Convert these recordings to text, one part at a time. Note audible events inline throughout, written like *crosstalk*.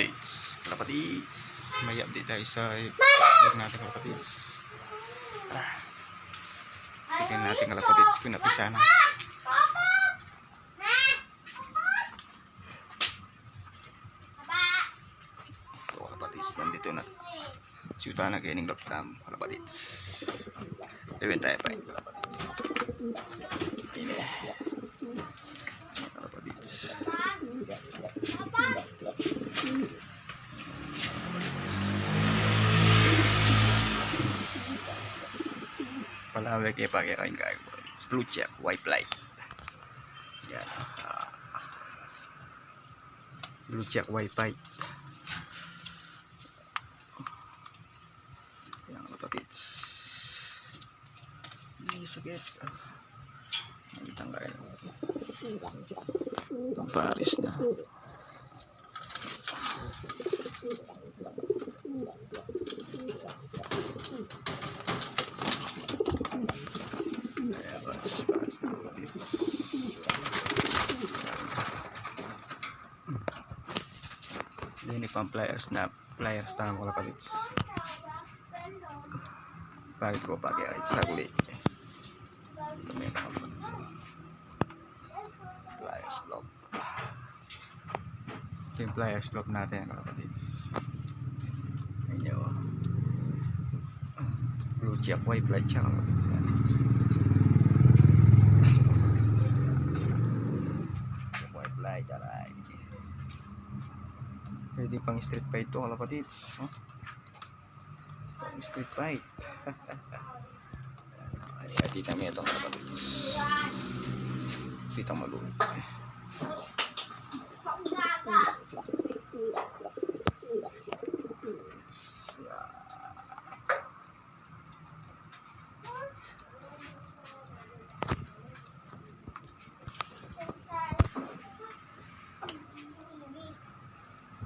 updates. Kalapatids. May update tayo sa vlog natin kalapatids. Tara. Tingnan natin kalapatids kung napisa na. Ito kalapatids. Nandito na. Siyuta na kayo ng lockdown. Kalapatids. Iwan tayo pa yung kalapatids. Ini. Kalapatids. It's blue check, white light. Yan. ah. blue check, light. Yan kapatids. Hindi sakit. Ah. Ang tanggal. Pang Paris na. Ayan, Paris, Paris na kapatids. Hindi pang pliers na pliers na mga kapatids. Bakit ko pakai ay sa kulit. Ito may kapatids. Pliers lock. Ito yung pliers lock natin mga kapatids. Ayan nyo. Blue check, white light siya kapatids. Yan. White light, aray. Pwede pang street fight to, kalapatids. Huh? Pang street fight. *laughs* Ay, atita mo itong kalapatids. Tita malulog.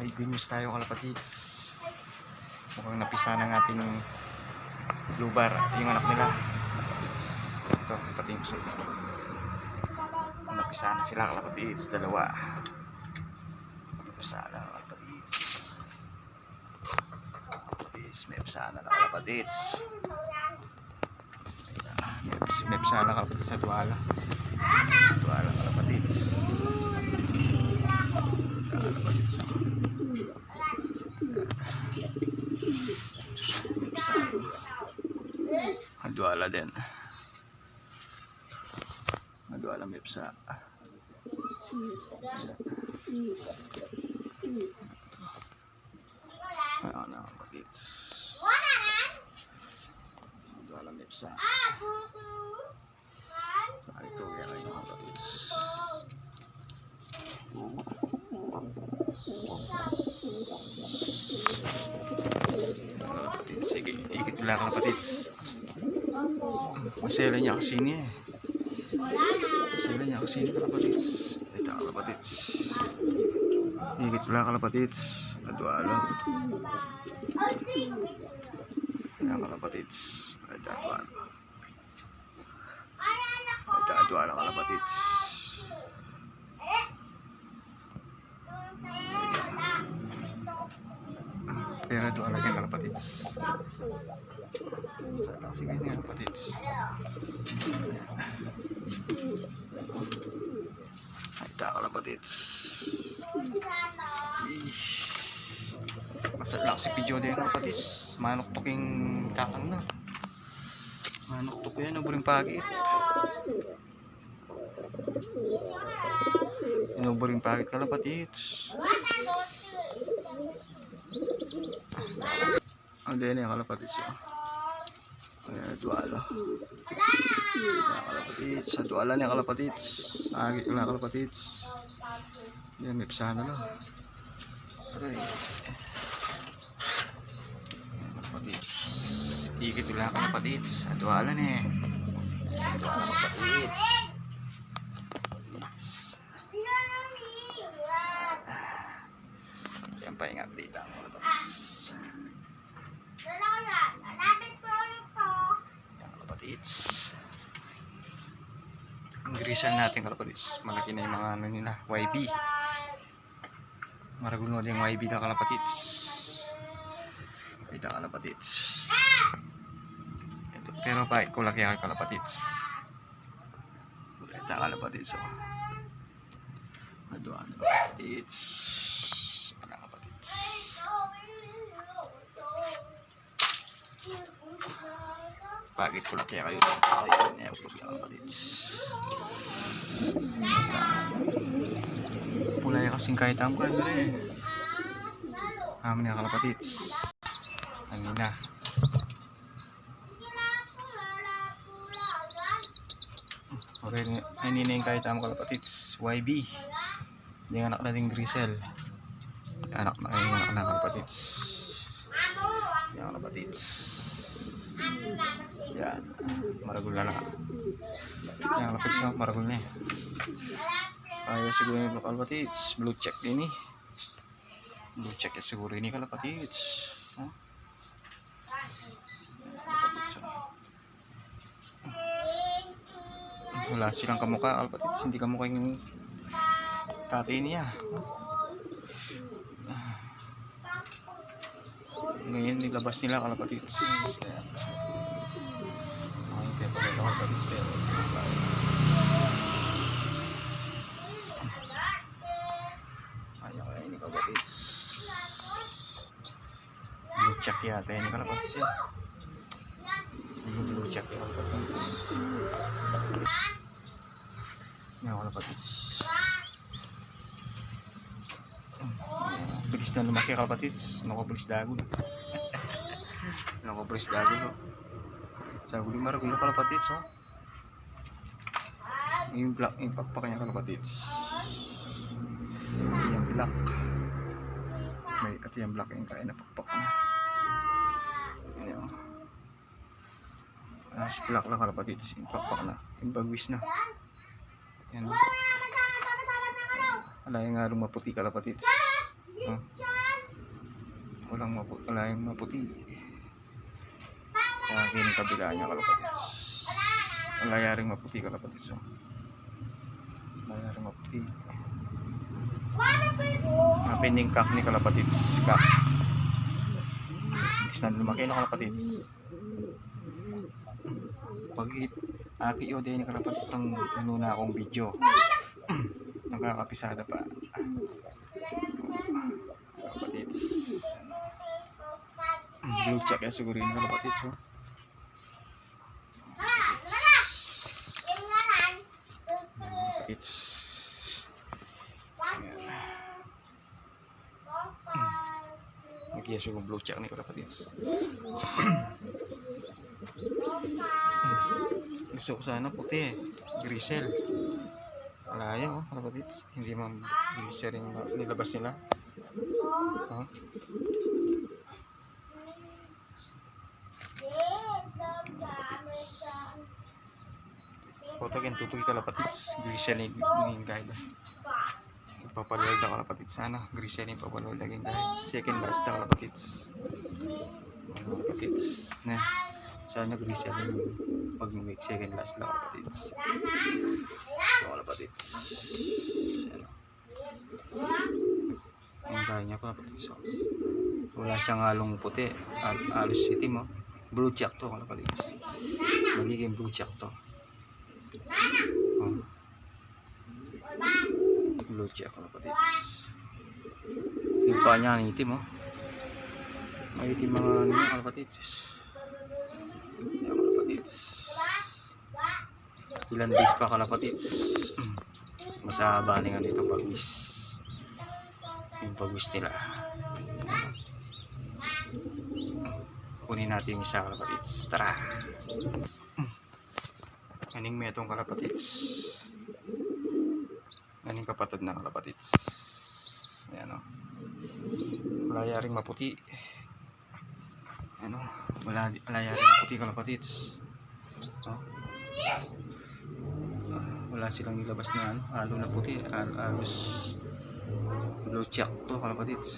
May good news tayo kalapatids. Mukhang napisa ng ating blue bar. Yung anak nila. Ito, ipating ko sa inyo. Napisa na sila kalapatids. Dalawa. Napisa na kalapatids. Kalapatids. May napisa na kalapatids. May napisa na kalapatids sa duwala. Duwala kalapatids. Oh. Madwala din. Madwala mipsa. Ayaw na kapagits. Madwala mipsa. Ah, nila kapatids. Masela niya kasi niya eh. Masela niya kasi niya kalapatids. Ito kalapatids. Ikit pala kalapatids. Adwalo. Ito kalapatids. Ito adwalo. Ito adwalo kalapatids. Pero adwalo yung kalapatids. Sa kasi ganyan kalapatids. Ito kalapatids. Masal lang si Pijo din kalapatids. Manok king takang na. Manok to ko yan, uburing pagit. Inuburing pagit kalapatids. Ang din yung kalapatids yun. Ayan, duwala. Ayan, kalapatids. Sa duwala niya kalapatids. Agi ko lang kalapatids. Yan, may pisahan na lang. Aray. Ayan, kalapatids. Igit ko lang kalapatids. Sa. Kalapatids. Yan pa yung update ang kalapatids. Yan kalapatids. Ang grisan natin kalapatids. Malaki na yung mga ano nila. YB. Maragulo din yung YB na kalapatits. Bida kalapatits. Ito, pero pa ko laki ang kalapatits. Bida kalapatits oh. Aduan kalapatits. Pagit ko laki kayo. Ayun, yan po kalapatits. Pulay kasing kahit ang kan eh. Amin na kalapatits. Ano na. Okay, ay nina yung kahit ang kalapatits. YB. Yung anak nating Grisel. Yung anak na yung anak na kalapatits. Yung kalapatits. Yan. Maragul na lang. Yan kalapatits oh, maragul na eh. Kaya siguro yung kalapatits. Blue check eh. Blue check ya siguro ini kalapatits. Huh? Kalapatits oh. Wala silang kamukha kalapatits. Hindi kamukha yung tatay niya. Ngayon nilabas nila kalapatits. Ayan. Nila kalapatits pero Ayaw kaya ini kalapatits. Blue check yata ini kalapatits yan. Yung blue check yung kalapatits. Yan kalapatits. Bilis na lumaki kalapatits. Nakupulis dago na. *laughs* Nakupulis dago. Maragulo kalapatits oh. Yung black, yung pakpak niya kalapatits. Yung black. May at yung black yung kaya na pakpak. Yan oh. Ash black lang kalapatits. Yung pakpak na. Yung bagwis na. Yan. Wala yung nga maputi kalapatits. Oh. Walang maputi. Wala yung maputi. Sa akin kabila niya kalapatits. Wala yaring maputi kalapatits. Oh. Wala yaring maputi. Mapining kak ni kalapatits. Kak. Bis na lumaki na kalapatits. Pag hit, aki o din ni kalapatits ng nanuna akong video. *clears throat* Nagkakapisada pa. Kalapatits. Blue check ya siguro yun kalapatits. Oh. Kalapatits. Nagkiyas yung blue check ni kalapatits. Gusto ko sana puti eh. Grisel. Malaya oh, kalapatits. Hindi man grisel yung nilabas nila. Oh. Kan tutuloy kalapatits. Grisel ni ni guide. Ipapalood ako kalapatits sana. Grisel ni papalood laging guide. Second last na kalapatits. Kalapatits. Na. Sana grisel yung pag make second last na kalapatits. So, kalapatits. Ano. Ang kaya niya kalapatits. So, wala siyang halong puti. Al alos itim oh. Blue check to kalapatits. Magiging blue check to. Oh. Blue check kalapatits. Yung pa niya ang itim oh. May itim mga ano yung kalapatits. Yung kalapatits. Ilan days pa kalapatits. Masahaba na nga dito pagwis. Yung pagwis nila. Kunin natin isa kalapatits. Tara! Aning metong kalapatits. Aning kapatid na kalapatits. Ayan o. Wala yaring maputi. Ano? Wala, wala yaring maputi kalapatits. Oh. Wala silang nilabas na ano, halo na puti. Al alos blue check to kalapatits.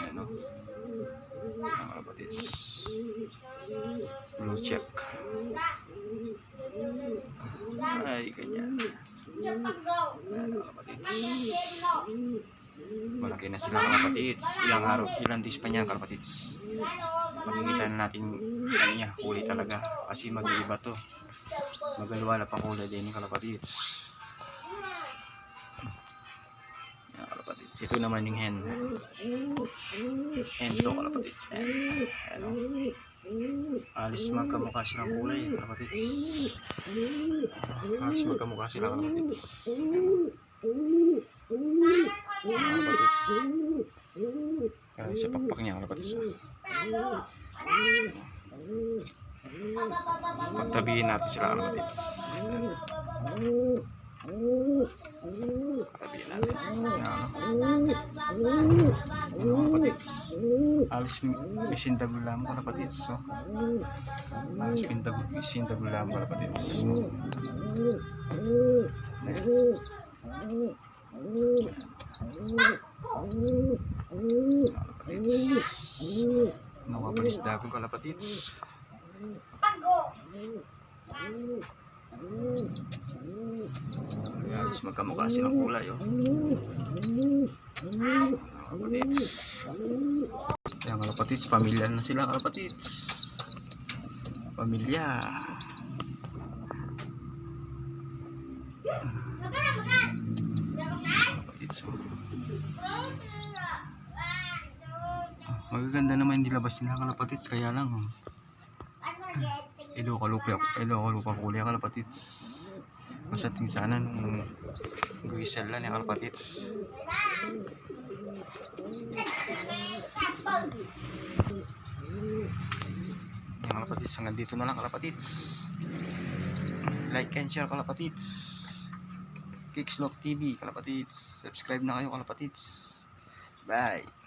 Ayan o. Ayan, kalapatits. Blue check. Ay, ganyan. Malaki na sila kalapatids. Ilang araw, ilang days pa niya kalapatids. Makikita na natin ano niya, kulay talaga. Kasi mag-iiba to. Magaliwala pa kulay din ni kalapatids. Yan kalapatids. Ito naman yung hen. Hen to kalapatids. Hen. Ayan o. Alis magkamukha silang kulay kalapatids. Alis magkamukha sila kalapatids. Mga kalapatids. Kaya sa pakpak niya kalapatids. ah. Pagtabihin natin sila kalapatids. Tabihin natin. Yan. Mga kalapatids. Alis misindagulam kalapatids. So, alis misindagulam kalapatids. Kalapatids. Nawabalis dago kalapatids. Ayan, alis magkamukha silang kulay oh. Kalapatids. Ayan kalapatids, pamilya na sila kalapatids. Pamilya. Kalapatids oh. Magaganda naman yung nilabas nila kalapatids, kaya lang oh. Ilo kalupa, ilo kalupa kulay kalapatids. Basta sana nung grisel lang yung kalapatids. Yung kalapatids, hanggang dito na lang kalapatids. Like and share kalapatids. Kickslop TV kalapatids. Subscribe na kayo kalapatids. Bye.